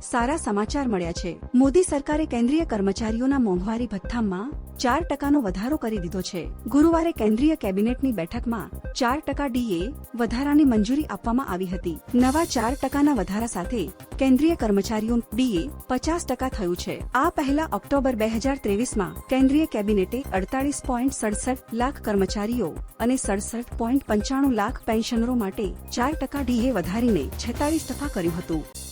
સારા સમાચાર મળ્યા છે. મોદી સરકારે કેન્દ્રીય કર્મચારીઓના મોંઘવારી ભથ્થામાં ચાર ટકાનો વધારો કરી દીધો છે. ગુરુવારે કેન્દ્રીય કેબિનેટની બેઠકમાં ચાર ટકા ડીએ વધારાની મંજૂરી આપવામાં આવી હતી. નવા ચાર ટકાના વધારા સાથે કેન્દ્રીય કર્મચારીઓ ડીએ પચાસ ટકા થયું છે. આ પહેલા ઓક્ટોબર બે હજાર ત્રેવીસમાં કેન્દ્રીય કેબિનેટે અડતાલીસ પોઈન્ટ સડસઠ લાખ કર્મચારીઓ અને સડસઠ પોઈન્ટ પંચાણું લાખ પેન્શનરો માટે ચાર ટકા ડીએ વધારીને છેતાલીસ ટકા કર્યું હતું.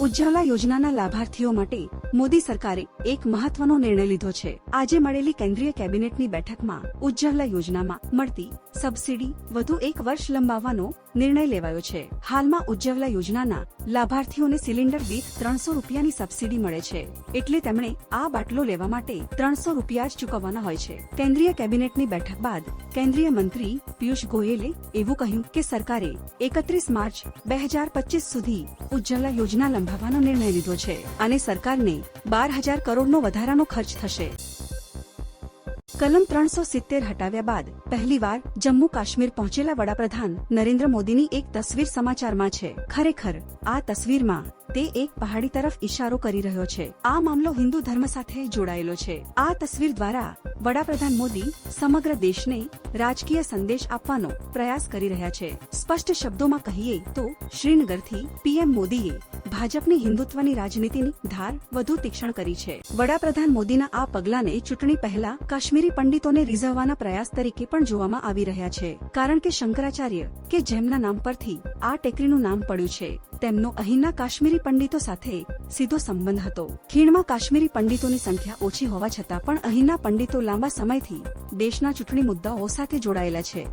ઉજ્જવલા યોજનાના લાભાર્થીઓ માટે મોદી સરકારે એક મહત્વનો નિર્ણય લીધો છે. આજે મળેલી કેન્દ્રીય કેબિનેટની બેઠકમાં ઉજ્જવલા યોજનામાં મળતી સબસિડી વધુ એક વર્ષ લંબાવવાનો નિર્ણય લેવાયો છે. હાલમાં ઉજ્જવલા યોજનાના લાભાર્થીઓને સિલિન્ડર દીઠ ત્રણસો રૂપિયાની સબસિડી મળે છે. એટલે તેમણે આ બાટલો લેવા માટે ત્રણસો રૂપિયા જ ચૂકવવાના હોય છે. કેન્દ્રીય કેબિનેટની બેઠક બાદ કેન્દ્રીય મંત્રી પિયુષ ગોયલે એવું કહ્યું કે સરકારે એકત્રીસ માર્ચ બે હજાર પચીસ સુધી ઉજ્જવલા યોજના લંબાવવાનો નિર્ણય લીધો છે અને સરકારને બાર હજાર કરોડનો વધારાનો ખર્ચ થશે. કલમ ત્રણસો સિત્તેર હટાવ્યા બાદ પહેલીવાર જમ્મુ કાશ્મીર પહોંચેલા વડાપ્રધાન નરેન્દ્ર મોદીની એક તસવીર સમાચારમાં છે. ખરેખર, આ તસવીરમાં તે એક પહાડી તરફ ઇશારો કરી રહ્યો છે. આ મામલો હિન્દુ ધર્મ સાથે જોડાયેલો છે. આ તસવીર દ્વારા વડાપ્રધાન મોદી સમગ્ર દેશને રાજકીય સંદેશ આપવાનો પ્રયાસ કરી રહ્યા છે. સ્પષ્ટ શબ્દોમાં કહીએ તો શ્રીનગરથી પીએમ મોદીએ ભાજપની હિન્દુત્વની રાજનીતિની ધાર વધુ તીક્ષણ કરી છે. વડાપ્રધાન મોદીના આ પગલાને ચૂંટણી પહેલા કાશ્મીરી પંડિતોને રીઝવવાના પ્રયાસ તરીકે પણ જોવામાં આવી રહ્યા છે. કારણ કે શંકરાચાર્ય, કે જેમના નામ પરથી આ ટેકરીનું નામ પડ્યું છે. તેમનો અહીંના કાશ્મીરી પંડિતો સાથે સીધો સંબંધ હતો. ખીણમાં કાશ્મીરી પંડિતોની સંખ્યા ઓછી હોવા છતાં પણ અહીંના પંડિતો લાંબા સમયથી દેશના ચૂંટણી મુદ્દાઓ સાથે જોડાયેલા છે.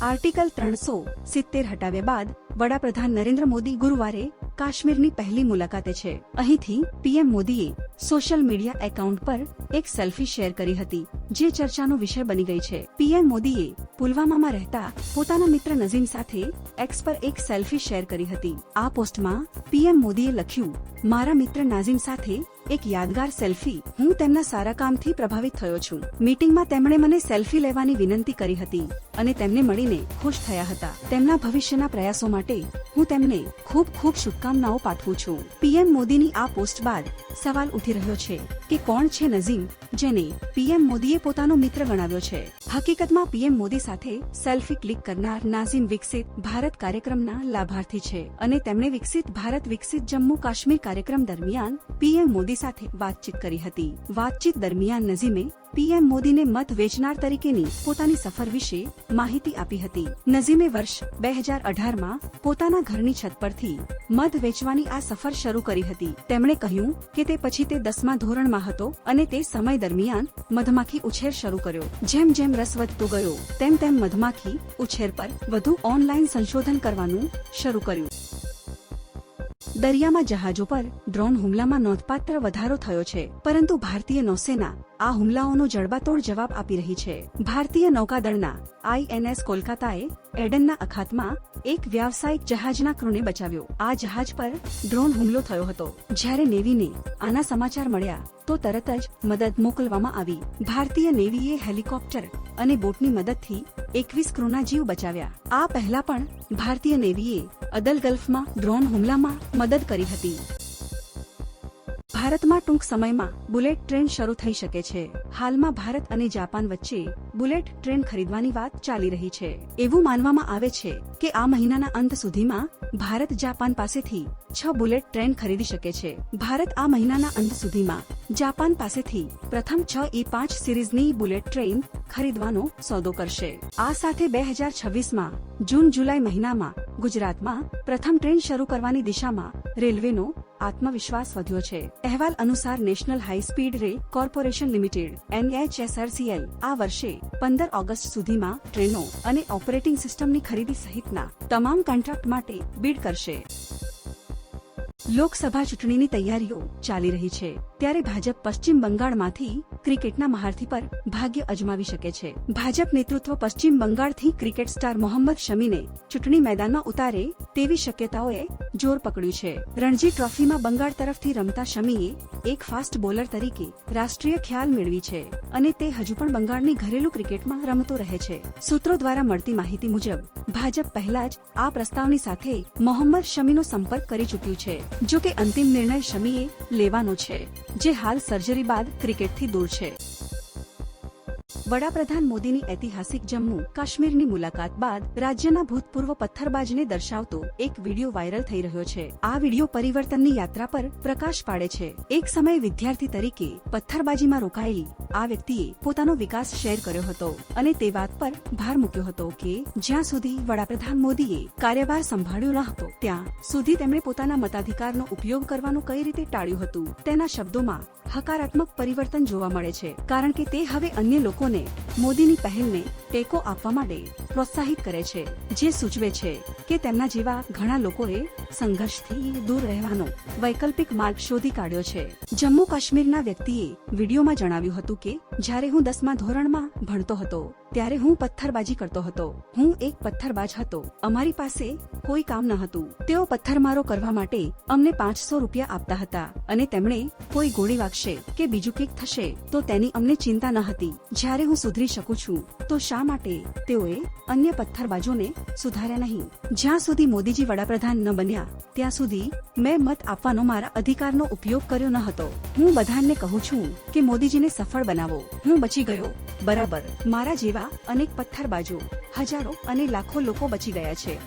આર્ટિકલ ત્રણસો સિત્તેર હટાવ્યા બાદ વડાપ્રધાન નરેન્દ્ર મોદી ગુરુવારે કાશ્મીરની પહેલી મુલાકાતે છે. અહીંથી પીએમ મોદીએ સોશિયલ મીડિયા એકાઉન્ટ પર એક સેલ્ફી શેર કરી હતી, જે ચર્ચાનો વિષય બની ગઈ છે. પીએમ મોદીએ પુલવામામાં રહેતા પોતાના મિત્ર નઝીમ સાથે એક્સ પર એક સેલ્ફી શેર કરી હતી. આ પોસ્ટમાં પીએમ મોદીએ લખ્યું, મારા મિત્ર નાઝીમ સાથે એક યાદગાર સેલ્ફી. હું તેમના સારા કામથી પ્રભાવિત થયો છું. મીટિંગમાં તેમણે મને સેલ્ફી લેવાની વિનંતી કરી હતી અને તેમને મળીને ખુશ થયા હતા. તેમના ભવિષ્યના પ્રયાસો માટે હું તેમને ખૂબ ખૂબ શુભકામનાઓ પાઠવું છું. પીએમ મોદીની આ પોસ્ટ બાદ સવાલ ઉઠી રહ્યો છે કે કોણ છે નઝીમ, જેને પીએમ મોદીએ પોતાનો મિત્ર ગણાવ્યો છે. હકીકતમાં પીએમ મોદી સાથે સેલ્ફી ક્લિક કરનાર નાઝીમ વિકસિત ભારત કાર્યક્રમના લાભાર્થી છે અને તેમણે વિકસિત ભારત વિકસિત જમ્મુ કાશ્મીર કાર્યક્રમ દરમિયાન પીએમ મોદી સાથે વાતચીત કરી હતી. વાતચીત દરમિયાન નઝીમે પીએમ મોદીને મત વેચનાર તરીકેની પોતાની સફર વિશે માહિતી આપી હતી. નઝીમે વર્ષ બે હજાર અઢારમાં પોતાના ઘરની છત પરથી મધ વેચવાની આ સફર શરૂ કરી હતી. તેમણે કહ્યું કે તે પછી તે દસમા ધોરણમાં હતો અને તે સમય દરમિયાન મધમાખી ઉછેર શરૂ કર્યો. જેમ જેમ રસ વધતો ગયો, તેમ તેમ મધમાખી ઉછેર પર વધુ ઓનલાઈન સંશોધન કરવાનું શરૂ કર્યું. દરિયામાં જહાજો પર ડ્રોન હુમલામાં નોંધપાત્ર વધારો થયો છે, પરંતુ ભારતીય નૌસેના આ હુમલાઓનો જડબાતોડ જવાબ આપી રહી છે. ભારતીય નૌકાદળના આઈએનએસ કોલકાતાએ એડનના અખાતમાં એક વ્યાવસાયિક જહાજના ક્રૂને બચાવ્યો. આ જહાજ પર ડ્રોન હુમલો થયો હતો. જ્યારે નેવીને આના સમાચાર મળ્યા, તો તરત જ મદદ મોકલવામાં આવી. ભારતીય નેવીએ હેલિકોપ્ટર અને બોટની મદદથી એકવીસ ક્રૂના જીવ બચાવ્યા. આ પહેલા પણ ભારતીય નેવીએ અદલ ગલ્ફમાં ડ્રોન હુમલામાં મદદ કરી હતી. ભારતમાં ટૂંક સમયમાં બુલેટ ટ્રેન શરૂ થઈ શકે છે. હાલમાં ભારત અને જાપાન વચ્ચે બુલેટ ટ્રેન ખરીદવાની વાત ચાલી રહી છે. એવું માનવામાં આવે છે કે આ મહિનાના અંત સુધીમાં ભારત જાપાન પાસેથી છ બુલેટ ટ્રેન ખરીદી શકે છે. ભારત આ મહિનાના અંત સુધીમાં જાપાન પાસેથી પ્રથમ છ ઈ પાંચ સિરીઝની બુલેટ ટ્રેન ખરીદવાનો સોદો કરશે. આ સાથે બે હજાર છવ્વીસમાં જૂન જુલાઈ મહિનામાં ગુજરાતમાં પ્રથમ ટ્રેન શરૂ કરવાની દિશામાં રેલવેનો આત્મવિશ્વાસ વધ્યો છે. અહેવાલ અનુસાર National High Speed Rail Corporation Limited, NHSRCL, આ વર્ષે પંદર ઓગસ્ટ સુધીમાં ટ્રેનો અને ઓપરેટિંગ સિસ્ટમની ખરીદી સહિતના તમામ કોન્ટ્રાક્ટ માટે બીડ કરશે. લોકસભા ચૂંટણીની તૈયારીઓ ચાલી રહી છે. ત્યારે ભાજપ પશ્ચિમ બંગાળમાંથી ક્રિકેટના મહારથી પર ભાગ્ય અજમાવી શકે છે. ભાજપ નેતૃત્વ પશ્ચિમ બંગાળથી ક્રિકેટ સ્ટાર મોહમ્મદ શમીને ચૂંટણી મેદાનમાં ઉતારે તેવી શક્યતાઓએ જોર પકડ્યું છે. રણજી ટ્રોફીમાં બંગાળ તરફથી રમતા શમીએ એક ફાસ્ટ બોલર તરીકે રાષ્ટ્રીય ખ્યાલ મેળવી છે અને તે હજુ પણ બંગાળની ઘરેલુ ક્રિકેટમાં રમતો રહે છે. સૂત્રો દ્વારા મળતી માહિતી મુજબ, ભાજપ પહેલા જ આ પ્રસ્તાવની સાથે મોહમ્મદ શમીનો સંપર્ક કરી ચૂક્યું છે જો કે અંતિમ નિર્ણય શમીએ લેવાનો છે. જે હાલ સર્જરી બાદ ક્રિકેટથી દૂર છે. વડાપ્રધાન મોદીની ઐતિહાસિક જમ્મુ કાશ્મીરની મુલાકાત બાદ રાજ્યના ભૂતપૂર્વ પથ્થરબાજને દર્શાવતો એક વીડિયો વાયરલ થઈ રહ્યો છે. આ વીડિયો પરિવર્તનની યાત્રા પર પ્રકાશ પાડે છે. એક સમયે વિદ્યાર્થી તરીકે પથ્થરબાજીમાં રોકાયેલી આ વ્યક્તિએ પોતાનો વિકાસ શેર કર્યો હતો અને તે વાત પર ભાર મૂક્યો હતો કે જ્યાં સુધી વડાપ્રધાન મોદીએ કાર્યભાર સંભાળ્યો ન હતો, ત્યાં સુધી તેમણે પોતાના મતાધિકારનો ઉપયોગ કરવાનું કઈ રીતે ટાળ્યું હતું તેના શબ્દોમાં હકારાત્મક પરિવર્તન જોવા મળે છે. કારણ કે તે હવે અન્ય લોકોને, મોદીની પહેલને ટેકો આપવા માટે પ્રોત્સાહિત કરે છે, જે સૂચવે છે કે તેમના જેવા ઘણા લોકોએ સંઘર્ષથી દૂર રહેવાનો વૈકલ્પિક માર્ગ શોધી કાઢ્યો છે. જમ્મુ કાશ્મીરના વ્યક્તિએ વિડીયોમાં જણાવ્યું હતું કે, જ્યારે હું દસમા ધોરણમાં ભણતો હતો ત્યારે હું પથ્થરબાજી કરતો હતો. હું એક પથ્થરબાજ હતો. અમારી પાસે કોઈ કામ ન હતું. તેઓ પથ્થરમારો કરવા માટે અમને પાંચસો રૂપિયા આપતા હતા અને તેમણે કોઈ ગોળી વાગશે કે બીજું કંઈક થશે તો તેની અમને ચિંતા ન હતી. જ્યારે હું સુધરી શકું છું, તો શા માટે તેઓએ અન્ય પથ્થરબાજોને સુધાર્યા નહીં? જ્યાં સુધી મોદીજી વડાપ્રધાન ન બન્યા, ત્યાં સુધી મેં મત આપવાનો મારા અધિકારનો ઉપયોગ કર્યો ન હતો. હું બધાને કહું છું કે મોદીજીને સફળ બનાવો. હું બચી ગયો. બરાબર. મારા જેવા અનેક પથ્થરબાજો હજારો અને લાખો લોકો બચી ગયા છે.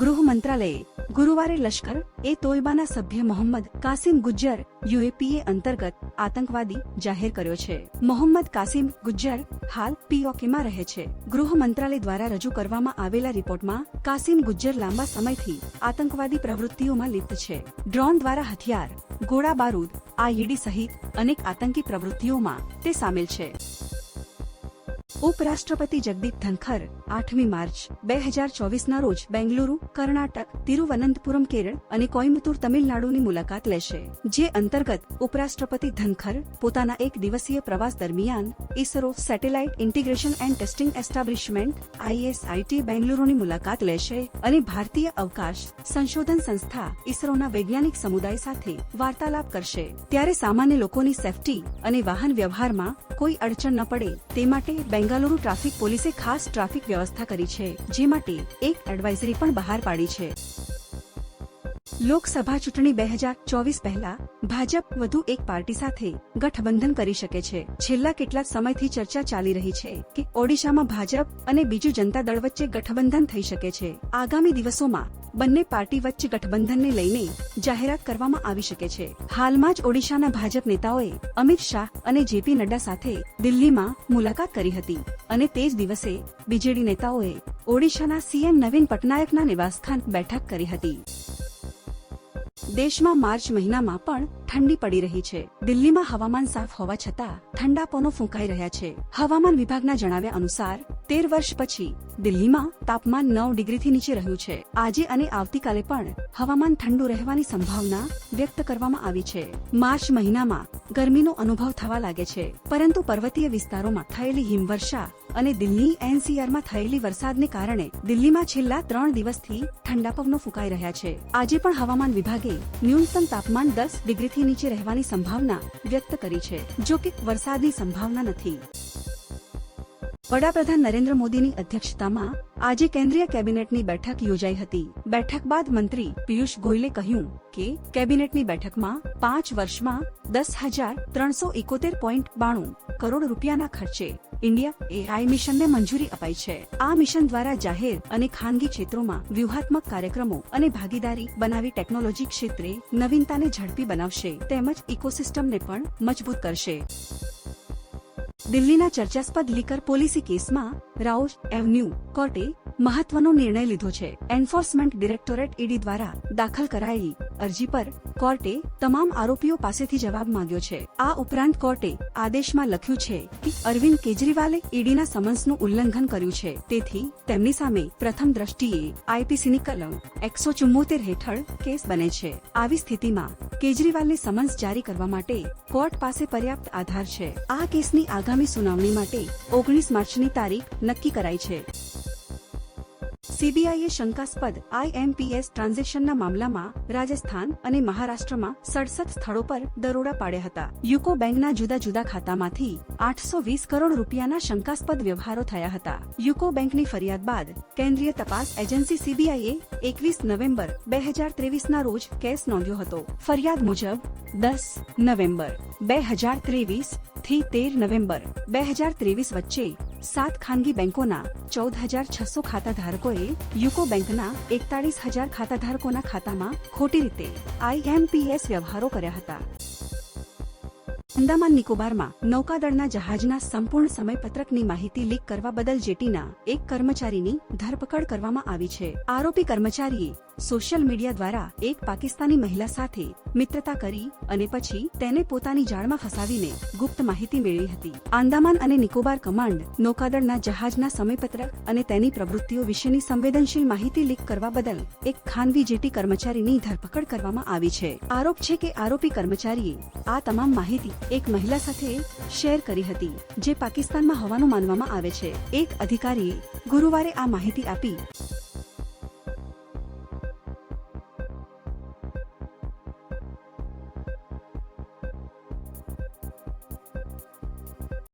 ગૃહ મંત્રાલયે ગુરુવારે લશ્કર એ તોયબાના સભ્ય મોહમ્મદ કાસિમ ગુજ્જર, યુએપીએ અંતર્ગત આતંકવાદી જાહેર કર્યો છે. મોહમ્મદ કાસિમ ગુજ્જર હાલ પીઓકેમાં રહે છે. ગૃહ મંત્રાલય દ્વારા રજૂ કરવામાં આવેલા રિપોર્ટમાં કાસિમ ગુજ્જર લાંબા સમયથી આતંકવાદી પ્રવૃત્તિઓમાં લિપ્ત છે. ડ્રોન દ્વારા હથિયાર, ગોળા બારૂદ આઈડી સહિત અનેક આતંકી પ્રવૃત્તિઓમાં તે સામેલ છે. ઉપરાષ્ટ્રપતિ જગદીપ ધનખર આઠમી માર્ચ, બે હજાર ચોવીસના રોજ બેંગલુરુ, કર્ણાટક, તિરુવનંતપુરમ, કેરળ અને કોઇમ્બતુર તમિલનાડુની મુલાકાત લેશે, જે અંતર્ગત ઉપરાષ્ટ્રપતિ ધનખર પોતાના એક દિવસીય પ્રવાસ દરમિયાન ISRO satellite integration and testing establishment ISIT બેંગલુરુની મુલાકાત લેશે અને ભારતીય અવકાશ સંશોધન સંસ્થા ઇસરોના વૈજ્ઞાનિક સમુદાય સાથે વાર્તાલાપ કરશે. ત્યારે સામાન્ય લોકોની સેફટી અને વાહન વ્યવહારમાં કોઈ અડચણ ન પડે તે માટે બેંગાલુરુ ટ્રાફિક પોલીસે ખાસ ટ્રાફિક વ્યવસ્થા કરી છે, જે માટે એક એડવાઇઝરી પણ બહાર પાડી છે. લોકસભા ચૂંટણી બે હજાર ચોવીસ પહેલા ભાજપ વધુ એક પાર્ટી સાથે ગઠબંધન કરી શકે છે. છેલ્લા કેટલાક સમયથી ચર્ચા ચાલી રહી છે કે ઓડિશામાં ભાજપ અને બીજુ જનતા દળ વચ્ચે ગઠબંધન થઈ શકે છે. આગામી દિવસોમાં બંને પાર્ટી વચ્ચે ગઠબંધનને લઈને જાહેરાત કરવામાં આવી શકે છે. હાલમાં જ ઓડિશાના ભાજપ નેતાઓએ અમિત શાહ અને જેપી નડ્ડા સાથે દિલ્હીમાં મુલાકાત કરી હતી અને તે જ દિવસે બીજેડી નેતાઓએ ઓડિશાના સીએમ નવીન પટનાયકના નિવાસસ્થાન બેઠક કરી હતી. દેશમાં માર્ચ મહિનામાં પણ ઠંડી પડી રહી છે. દિલ્હીમાં હવામાન સાફ હોવા છતાં ઠંડા પવનો ફૂંકાઈ રહ્યા છે. હવામાન વિભાગના જણાવ્યા અનુસાર તેર વર્ષ પછી દિલ્હીમાં તાપમાન નવ ડિગ્રીથી નીચે રહ્યું છે. આજે અને આવતીકાલે પણ હવામાન ઠંડુ રહેવાની સંભાવના વ્યક્ત કરવામાં આવી છે. માર્ચ મહિનામાં ગરમીનો અનુભવ થવા લાગે છે, પરંતુ પર્વતીય વિસ્તારોમાં થયેલી હિમવર્ષા અને દિલ્હી એનસીઆરમાં થયેલી વરસાદને કારણે દિલ્હીમાં છેલ્લા ત્રણ દિવસથી ઠંડા પવનો ફૂંકાઈ રહ્યા છે. આજે પણ હવામાન વિભાગે ન્યૂનતમ તાપમાન દસ ડિગ્રીથી નીચે રહેવાની સંભાવના વ્યક્ત કરી છે, જો કે વરસાદની સંભાવના નથી. વડાપ્રધાન નરેન્દ્ર મોદીની અધ્યક્ષતામાં આજે કેન્દ્રીય કેબિનેટની બેઠક યોજાઈ હતી. બેઠક બાદ મંત્રી પિયુષ ગોયલે કહ્યું કે, કેબિનેટની બેઠકમાં પાંચ વર્ષમાં દસ હજાર ત્રણસો એકોતેર પોઈન્ટ બાણું કરોડ રૂપિયાના ખર્ચે ઇન્ડિયા એઆઈ મિશનને મંજૂરી અપાઈ છે. આ મિશન દ્વારા જાહેર અને ખાનગી ક્ષેત્રોમાં વ્યૂહાત્મક કાર્યક્રમો અને ભાગીદારી બનાવી ટેકનોલોજી ક્ષેત્રે નવીનતાને ઝડપી બનાવશે, તેમજ ઇકોસિસ્ટમને પણ મજબૂત કરશે. દિલ્હીના ચર્ચાસ્પદ લીકર પોલિસી કેસમાં રાઉઝ એવન્યુ કોર્ટે મહત્વનો નિર્ણય લીધો છે. એન્ફોર્સમેન્ટ ડિરેક્ટોરેટ ઈડી દ્વારા દાખલ કરાયેલી અરજી પર કોર્ટે તમામ આરોપીઓ પાસેથી જવાબ માંગ્યો છે. આ ઉપરાંત કોર્ટે આદેશમાં લખ્યું છે કે અરવિંદ કેજરીવાલે ઈડીના સમન્સનું ઉલ્લંઘન કર્યું છે. તેથી તેમની સામે પ્રથમ દ્રષ્ટિએ આઈપીસીની કલમ એકસો ચુમ્મોતેર હેઠળ કેસ બને છે. આવી સ્થિતિમાં કેજરીવાલને સમન્સ જારી કરવા માટે કોર્ટ પાસે પર્યાપ્ત આધાર છે. આ કેસની આગામી સુનાવણી માટે ઓગણીસ માર્ચની તારીખ નક્કી કરાઈ છે. સીબીઆઈએ શંકાસ્પદ આઈએમપીએસ ટ્રાન્ઝેક્શનના મામલામાં રાજસ્થાન અને મહારાષ્ટ્રમાં સડસઠ સ્થળો પર દરોડા પાડ્યા હતા. યુકો બેંકના જુદા જુદા ખાતામાંથી આઠસો વીસ કરોડ રૂપિયાના શંકાસ્પદ વ્યવહારો થયા હતા. યુકો બેંકની ફરિયાદ બાદ કેન્દ્રીય તપાસ એજન્સી સીબીઆઈએ એકવીસ નવેમ્બર બે હજાર ત્રેવીસના રોજ કેસ નોંધ્યો હતો. ફરિયાદ મુજબ દસ નવેમ્બર બે હજાર ત્રેવીસથી તેર નવેમ્બર બે હજાર ત્રેવીસ વચ્ચે સાત ખાનગી બેંકોના ચૌદ હજાર છસો ખાતાધારકોએ યુકો બેંકના એકતાળીસ હજાર ખાતાધારકોના ખાતામાં ખોટી રીતે આઈએમપીએસ વ્યવહારો કર્યા હતા. અંદામાન નિકોબારમાં નૌકાદળના જહાજના સંપૂર્ણ સમયપત્રકની માહિતી લીક કરવા બદલ જેટીના એક કર્મચારીની ધરપકડ કરવામાં આવી છે. આરોપી કર્મચારીએ સોશિયલ મીડિયા દ્વારા એક પાકિસ્તાની મહિલા સાથે મિત્રતા કરી અને પછી તેને પોતાની જાળમાં ફસાવીને ગુપ્ત માહિતી મેળવી હતી. આંદામાન અને નિકોબાર કમાન્ડ નૌકાદળના જહાજના સમયપત્રક અને તેની પ્રવૃત્તિઓ વિશેની સંવેદનશીલ માહિતી લીક કરવા બદલ એક ખાનવી જેટી કર્મચારીની ધરપકડ કરવામાં આવી છે. આરોપ છે કે આરોપી કર્મચારીએ આ તમામ માહિતી એક મહિલા સાથે શેર કરી હતી, જે પાકિસ્તાનમાં હોવાનું માનવામાં આવે છે. એક અધિકારીએ ગુરુવારે આ માહિતી આપી